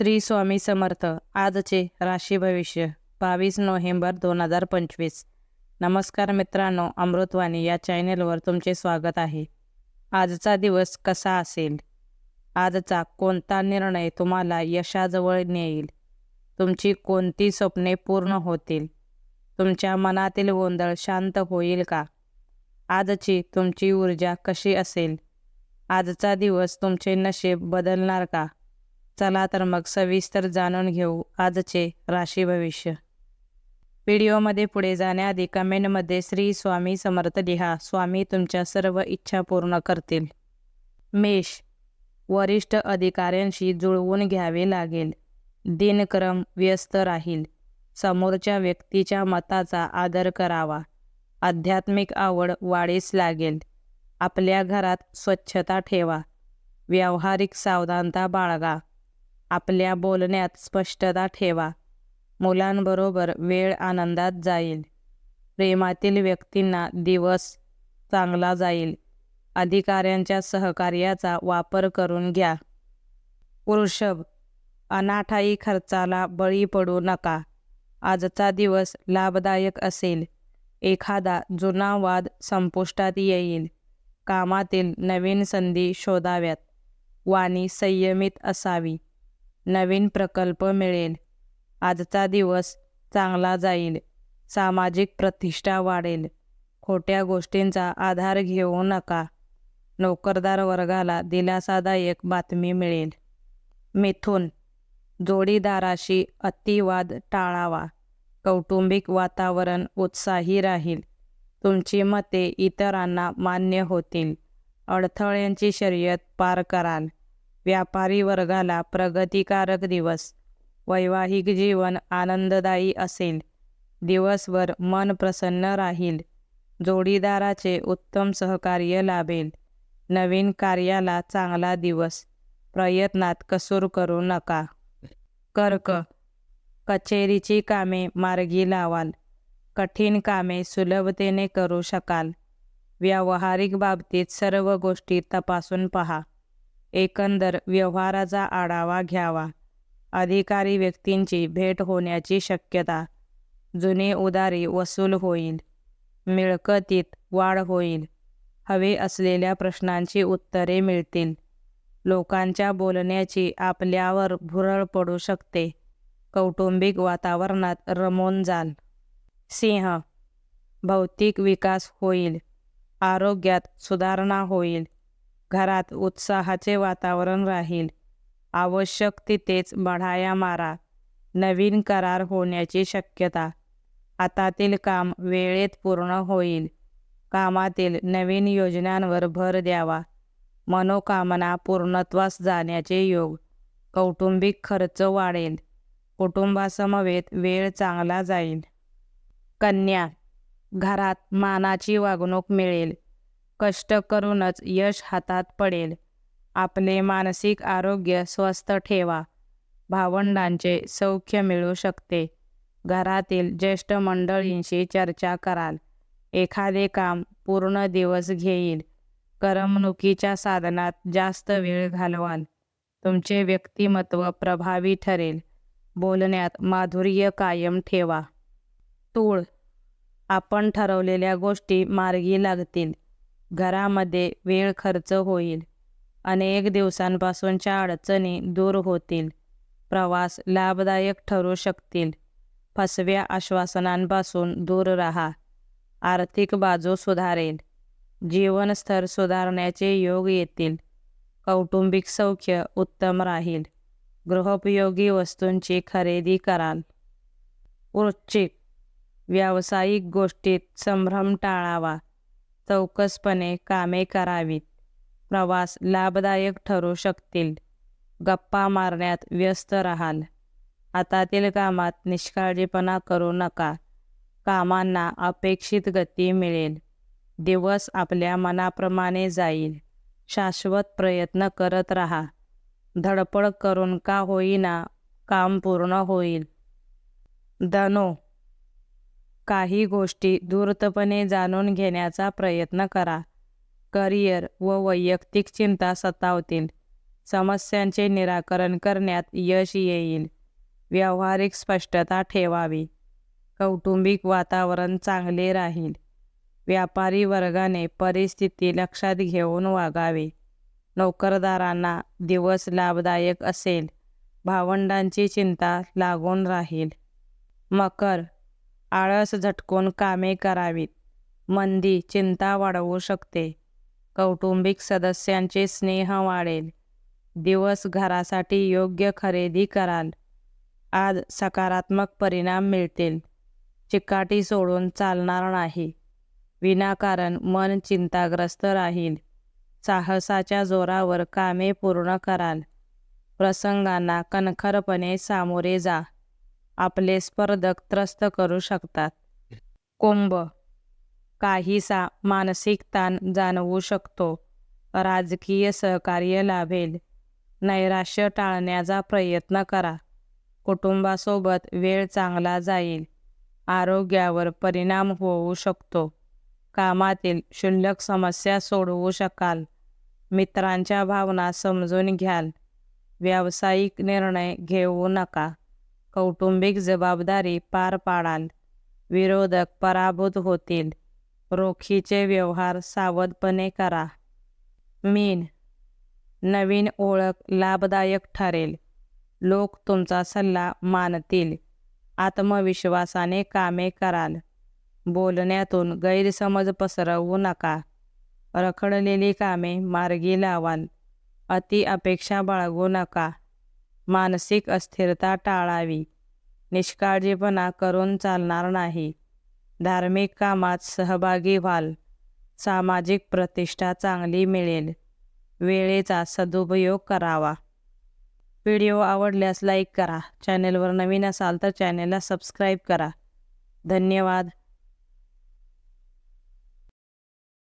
श्री स्वामी समर्थ. आजचे राशी भविष्य बावीस नोव्हेंबर दोन हजार पंचवीस. नमस्कार मित्रांनो अमृतवाणी या चॅनेलवर तुमचे स्वागत आहे. आजचा दिवस कसा असेल? आजचा कोणता निर्णय तुम्हाला यशाजवळ नेईल? तुमची कोणती स्वप्ने पूर्ण होतील? तुमच्या मनातील गोंधळ शांत होईल का? आजची तुमची ऊर्जा कशी असेल? आजचा दिवस तुमचे नशीब बदलणार का? चला तर मग सविस्तर जाणून घेऊ आजचे राशी भविष्य. व्हिडिओमध्ये पुढे जाण्याआधी कमेंटमध्ये श्री स्वामी समर्थ लिहा. स्वामी तुमच्या सर्व इच्छा पूर्ण करतील. मेष. वरिष्ठ अधिकाऱ्यांशी जुळवून घ्यावे लागेल. दिनक्रम व्यस्त राहील. समोरच्या व्यक्तीच्या मताचा आदर करावा. आध्यात्मिक आवड वाढीस लागेल. आपल्या घरात स्वच्छता ठेवा. व्यावहारिक सावधानता बाळगा. आपल्या बोलण्यात स्पष्टता ठेवा. मुलांबरोबर वेळ आनंदात जाईल. प्रेमातील व्यक्तींना दिवस चांगला जाईल. अधिकाऱ्यांच्या सहकार्याचा वापर करून घ्या. वृषभ अनाठाई खर्चाला बळी पडू नका. आजचा दिवस लाभदायक असेल. एखादा जुना वाद संपुष्टात येईल. कामातील नवीन संधी शोधाव्यात. वाणी संयमित असावी. नवीन प्रकल्प मिळेल. आजचा दिवस चांगला जाईल. सामाजिक प्रतिष्ठा वाढेल. खोट्या गोष्टींचा आधार घेऊ नका. नोकरदार वर्गाला दिलासादायक बातमी मिळेल. मिथुन. जोडीदाराशी अतिवाद टाळावा. कौटुंबिक वातावरण उत्साही राहील. तुमची मते इतरांना मान्य होतील. अडथळ्यांची शर्यत पार कराल. व्यापारी वर्गाला प्रगतिकारक दिवस. वैवाहिक जीवन आनंददायी असेल. दिवसभर मन प्रसन्न राहील. जोडीदाराचे उत्तम सहकार्य लाभेल. नवीन कार्याला चांगला दिवस. प्रयत्नात कसूर करू नका. कर्क. कचेरीची कामे मार्गी लावाल. कठीण कामे सुलभतेने करू शकाल. व्यावहारिक बाबतीत सर्व गोष्टी तपासून पहा. एकंदर व्यवहाराचा आढावा घ्यावा. अधिकारी व्यक्तींची भेट होण्याची शक्यता. जुने उदारी वसूल होईल. मिळकतीत वाढ होईल. हवे असलेल्या प्रश्नांची उत्तरे मिळतील. लोकांच्या बोलण्याची आपल्यावर भुरळ पडू शकते. कौटुंबिक वातावरणात रमून जाल. सिंह भौतिक विकास होईल. आरोग्यात सुधारणा होईल. घरात उत्साहाचे वातावरण राहील. आवश्यक तिथेच बढाया मारा. नवीन करार होण्याची शक्यता. हातातील काम वेळेत पूर्ण होईल. कामातील नवीन योजनांवर भर द्यावा. मनोकामना पूर्णत्वास जाण्याचे योग. कौटुंबिक खर्च वाढेल. कुटुंबासमवेत वेळ चांगला जाईल. कन्या. घरात मानाची वागणूक मिळेल. कष्ट करूनच यश हातात पडेल. आपले मानसिक आरोग्य स्वस्थ ठेवा. भावंडांचे सौख्य मिळू शकते. घरातील ज्येष्ठ मंडळींशी चर्चा कराल. एखादे काम पूर्ण दिवस घेईल. करमणुकीच्या साधनात जास्त वेळ घालवाल. तुमचे व्यक्तिमत्व प्रभावी ठरेल. बोलण्यात माधुर्य कायम ठेवा. तूळ. आपण ठरवलेल्या गोष्टी मार्गी लागतील. घरामध्ये वेळ खर्च होईल. अनेक दिवसांपासूनच्या अडचणी दूर होतील. प्रवास लाभदायक ठरू शकतील. फसव्या आश्वासनांपासून दूर राहा. आर्थिक बाजू सुधारेल. जीवनस्तर सुधारण्याचे योग येतील. कौटुंबिक सौख्य उत्तम राहील. गृहोपयोगी वस्तूंची खरेदी कराल. वृश्चिक व्यावसायिक गोष्टीत संभ्रम टाळावा. चौकसपणे कामे करावीत. प्रवास लाभदायक ठरू शकतील. गप्पा मारण्यात व्यस्त राहाल. हातातील कामात निष्काळजीपणा करू नका. कामांना अपेक्षित गती मिळेल. दिवस आपल्या मनाप्रमाणे जाईल. शाश्वत प्रयत्न करत राहा. धडपड करून का होईना काम पूर्ण होईल. धनो काही गोष्टी धूर्तपणे जाणून घेण्याचा प्रयत्न करा. करिअर व वैयक्तिक चिंता सतावतील. समस्यांचे निराकरण करण्यात यश येईल. व्यावहारिक स्पष्टता ठेवावी. कौटुंबिक वातावरण चांगले राहील. व्यापारी वर्गाने परिस्थिती लक्षात घेऊन वागावे. नोकरदारांना दिवस लाभदायक असेल. भावंडांची चिंता लागून राहील. मकर आळस झटकून कामे करावीत. मंदी चिंता वाढवू शकते. कौटुंबिक सदस्यांचे स्नेह वाढेल. दिवस घरासाठी योग्य खरेदी कराल. आज सकारात्मक परिणाम मिळतील. चिकाटी सोडून चालणार नाही. विनाकारण मन चिंताग्रस्त राहील. साहसाच्या जोरावर कामे पूर्ण कराल. प्रसंगांना कणखरपणे सामोरे जा. आपले स्पर्धक त्रस्त करू शकतात. कुंभ. काहीसा मानसिक ताण जाणवू शकतो. राजकीय सहकार्य लाभेल. नैराश्य टाळण्याचा प्रयत्न करा. कुटुंबासोबत वेळ चांगला जाईल. आरोग्यावर परिणाम होऊ शकतो. कामातील क्षुल्लक समस्या सोडवू शकाल. मित्रांच्या भावना समजून घ्याल. व्यावसायिक निर्णय घेऊ नका. कौटुंबिक जबाबदारी पार पाडाल. विरोधक पराभूत होतील. रोखीचे व्यवहार सावधपणे करा. मीन. नवीन ओळख लाभदायक ठरेल. लोक तुमचा सल्ला मानतील. आत्मविश्वासाने कामे कराल. बोलण्यातून गैरसमज पसरवू नका. रखडलेली कामे मार्गी लावाल. अति अपेक्षा बाळगू नका. मानसिक अस्थिरता टाळावी. निष्काळजीपणा करून चालणार नाही. धार्मिक कामात सहभागी व्हाल. सामाजिक प्रतिष्ठा चांगली मिळेल. वेळेचा सदुपयोग करावा. व्हिडिओ आवडल्यास लाईक करा. चॅनेलवर नवीन असाल तर चॅनेलला सबस्क्राईब करा. धन्यवाद.